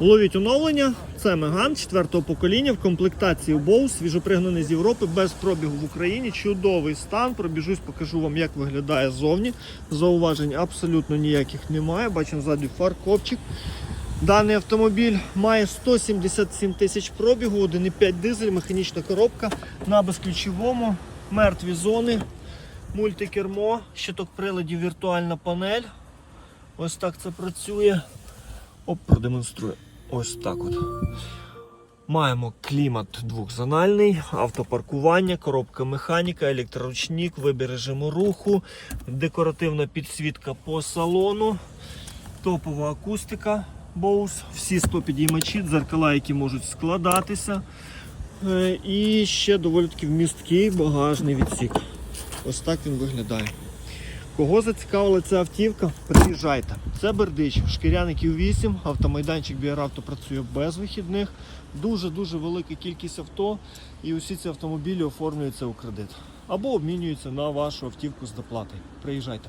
Ловіть оновлення. Це Меган 4 покоління в комплектації Боу, свіжопригнаний з Європи, без пробігу в Україні. Чудовий стан. Пробіжусь, покажу вам, як виглядає ззовні. Зауважень абсолютно ніяких немає. Бачимо ззаду фаркопчик. Даний автомобіль має 177 тисяч пробігу, 1,5 дизель, механічна коробка на безключовому, мертві зони, мультикермо, щиток приладів, віртуальна панель. Ось так це працює. Оп, продемонструю. Ось так от. Маємо клімат двохзональний, автопаркування, коробка механіка, електроручник, вибір режиму руху, декоративна підсвітка по салону, топова акустика Bose, всі 100 підіймачі, дзеркала, які можуть складатися. Е, І ще доволі таки вмісткий багажний відсік. Ось так він виглядає. Кого зацікавила ця автівка, приїжджайте. Це Бердич, шкіряників 8, автомайданчик Біаравто працює без вихідних. Дуже-дуже велика кількість авто, і усі ці автомобілі оформлюються у кредит або обмінюються на вашу автівку з доплатою. Приїжджайте.